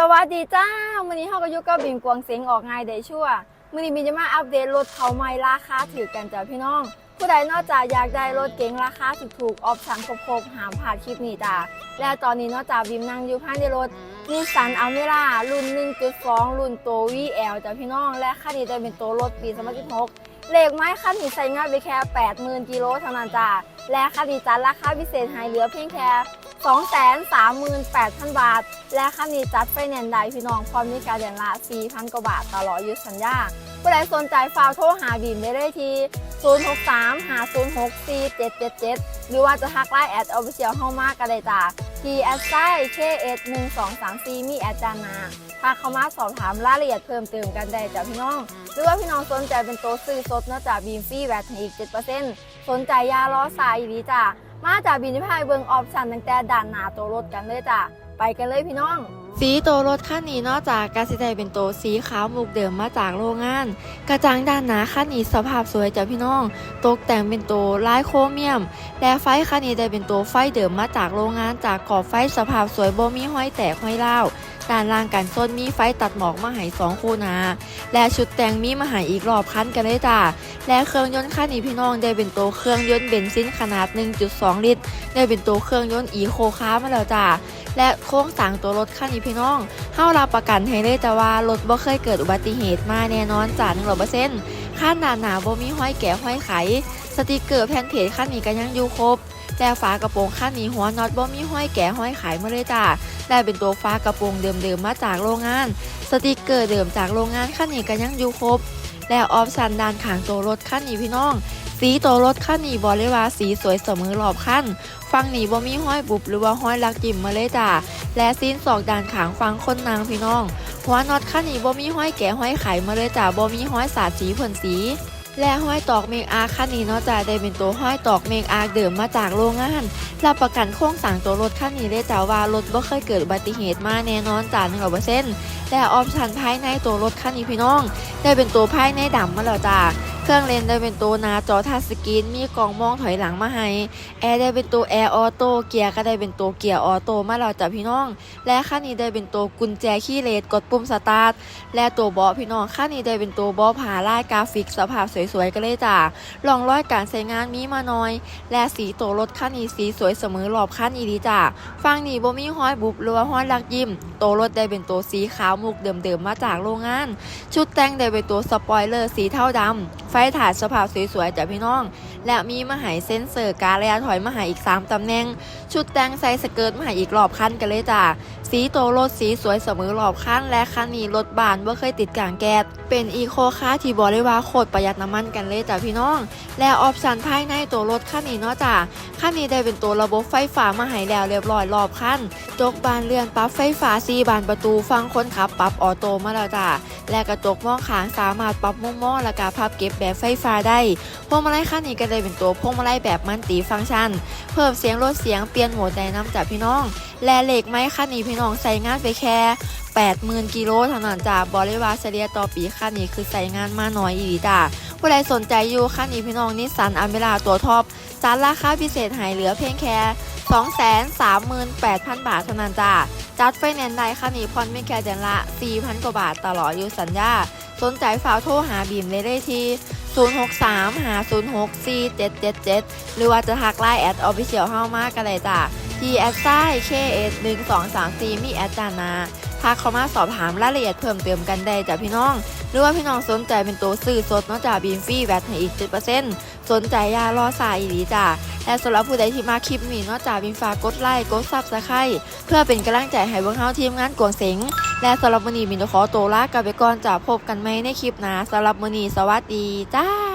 สวัสดีจ้าวันนี้เฮาก็อยู่กับบิมกวางเสียงออกง่ายได้ชั่วมื้อนี้บิมจะมาอัปเดตรถเขาใหม่ราคาถือกันจ้ะพี่น้อง ผู้ใดนอกจากอยากได้รถเก๋งราคาถูกๆออปชั่นครบๆหามผ่านคลิปนี้จ้าและตอนนี้นอกจากบิมนั่งอยู่ภายในรถนิสสันอัลเมร่ารุ่น 1.2 รุ่นโต VL จ้ะพี่น้อง และคันนี้จะเป็นตัวรถปี2016เลขไม้คันนี้ใช้งานไปแค่ 80,000กิโลเท่านั้นจ้าและคันนี้จัดราคาพิเศษให้เหลือเพียงแค่ 238,000 บาท และคันนี้จัดไฟแนนซ์ได้พี่น้องพร้อมมีการเดือนละ 4,000 กว่าบาทตลอดอายุสัญญาผู้ใดสนใจฝากโทรหาบีมได้เลยที่ 063 506 4777 หรือว่าจะทักไลน์แอดออฟฟิเชียลเข้ามาก็ได้จ้าที่แอดไซ KS 1 2 3 4มีแอดจานาทักเข้ามาสอบถามรายละเอียดเพิ่มเติมกันได้จ้าพี่น้อง หรือว่าพี่น้องสนใจเป็นตัวซื้อสดนอกจากบีมฟรีแวตให้อีก7%สนใจยาล้อสายดีจ้า มาจากบีมที่พายเบิงออปชันตั้งแต่ด่านหน้าตัวรถกันเลยจ้าไปกันเลยพี่น้อง สีโตวรถคันนี้นอกจากการสิใจเป็นโตวสีขาวมุกเดิมมาจากโรงงาน กระจังด้านหน้าคันนี้สภาพสวยจ้ะพี่น้อง ตกแต่งเป็นโตวลายโครเมียม และไฟคันนี้ได้เป็นตัวไฟเดิมมาจากโรงงานจากกรอบไฟสภาพสวยโบมีห้อยแตกห้อยเล่า วด้านล่างกันส้นมีไฟตัดหมอกมาหายสองคู่นา และชุดแต่งมีมาหายอีกรอบคันกันเลยจ้าและเครื่องยนต์คันนี้พี่น้องได้เป็นตัวเครื่องยนต์เบนซินขนาด 1.2 ลิตร ได้เป็นตัวเครื่องยนต์อีโคคาร์มาแล้วจ้าและโครงสร้างตัวรถคันนี้พี่น้องเฮารับประกันให้เลยแต่ว่ารถบ่เคยเกิดอุบัติเหตุมาแน่นอนจ้า100%คันหนาหนาบ่มีห้อยแก่ห้อยไข สติกเกอร์แผ่นเพจคันนี้ก็ยังอยู่ครบแต่ฝากระโปรงคันนี้หัวน็อตบ่มีห้อยแก่ห้อยไขมาเลยจ้า ได้เป็นตัวฟ้ากระโปรงเดิมๆมาจากโรงงาน สติกเกอร์เดิมจากโรงงานคันนี้ก็ยังอยู่ครบ และออปชันด้านขางตัวรถคันนี้พี่น้อง สีตัวรถคันนี้บอกเลยว่าสีสวยเสมอรอบคันฟังนี่บ่มีห้อยบุบหรือว่าห้อยลักจิ้มมาเลยจ้าและซีนสอกด้านขางฟังคนนางพี่น้องหัวน็อตคันนี้บ่มีห้อยแก่ห้อยไขมาเลยจ้าบ่มีห้อยสาดสีพ่นสี และห้อยตอกเมงอาร์คันนี้เนาะจ้าได้เป็นตัวห้อยตอกเมงอาร์เดิมมาจากโรงงานรับประกันโครงสร้างตัวรถคันนี้เลยจ้าว่ารถบ่เคยเกิดอุบัติเหตุมาแน่นอนจ้า100%และออปชันภายในตัวรถคันนี้พี่น้อง ได้เป็นตัวภายในดำมาแล้วจ้า เครื่องเลนได้เป็นตัวหนาจอทัชสกรีนมีกล้องมองถอยหลังมาให้ แอร์ได้เป็นตัวแอร์ออโต้เกียร์ก็ได้เป็นตัวเกียร์ออโต้มาแล้วจ้ะพี่น้อง และคันนี้ได้เป็นตัวกุญแจขี้เลสกดปุ่มสตาร์ท และตัวเบาะพี่น้องคันนี้ได้เป็นตัวเบาะผ่าลายกราฟิกสภาพสวยๆกันเลยจ้ะลองร้อยการใช้งานมีมาหน่อย และสีตัวรถคันนี้สีสวยเสมอรอบคันอีดีจ้ะฟังนี่บ่มีห้อยบุบหรือว่าห้อยลักยิ้มตัวรถได้เป็นตัวสีขาวมุกเดิมๆมาจากโรงงาน ชุดแต่งได้เป็นตัวสปอยเลอร์สีเทาดำ ถ่ายสภาพสวยๆจากพี่น้อง และมีมาหายเซนเซอร์การระยะถอยมาหายอีก 3ตำแหน่ง ชุดแต่งใส่สเกิร์ตมาหายอีกรอบคันกันเลยจ้าสีโตวรถสีสวยเสมอรอบคันและคันนี้รถบานว่าเคยติดกลางแก๊สเป็นอีโคคาร์ที่บอกเลยว่าโคตรประหยัดน้ำมันกันเลยจ้าพี่น้อง และออปชันภายในตัวรถคันนี้เนาะจ้าคันนี้ได้เป็นตัวระบบไฟฟ้ามาใหายแล้วเรียบร้อยรอบคันจกบานเรือนปรั๊บไฟฟ้าซีบานประตูฟังคนขับปรับออโต้มาแล้วจ้าและกระจกมองข้างสามารถปรับมุมมองและการพับเก็บแบบไฟฟ้าได้พวงมาลัยคันนี้ก็ได้เป็นตัวพวงมาลัยแบบมันติฟังก์ชัน เพิ่มเสียงลดเสียงเปลี่ยนโหมดได้น้ำจากพี่น้อง และเหล็กไม้คันนี้พี่น้องใส่งานไปแค่80,000กิโลเท่านั้นจ้าบริวาเฉลี่ยต่อปีคันนี้คือใส่งานมาน้อยอีหลีจ้าผู้ใดสนใจอยู่คันนี้พี่น้องนิสสันอเมราตัวท็อปจัดราคาพิเศษหายเหลือเพียงแค่238,000 บาทเท่านั้นจ้าจัดไฟแนนซ์ได้คันนี้ผ่อนไม่แค่เดือนละ 4,000 กว่าบาทตลอดอายุสัญญา สนใจฝากโทรหาบีมเลยได้ที่ 063 506 4777 หรือว่าจะทักไลน์แอดออฟฟิเชียลเฮามากันเลยจ้ะ ทีแอดไซ KS 1 2 3 4มีแอดจานาทักเขามาสอบถามรายละเอียดเพิ่มเติมกันได้จ้ะพี่น้อง หรือว่าพี่น้องสนใจเป็นตัวซื้อสดนอกจากบีมฟรีแวตให้อีก7%สนใจยารอสายอีหลีจ้ะและสำหรับผู้ใดที่มาคลิปนี้นอกจากบินฝากดไลค์กดซับสไครต์เพื่อเป็นกำลังใจให้เบิ่งเฮาทีมงานกวงเสงและสำหรับมื้อนี้บินขอตัวลากันไปก่อนจะพบกันใหมในคลิปหน้าสำหรับมือนีสวัสดีจ้า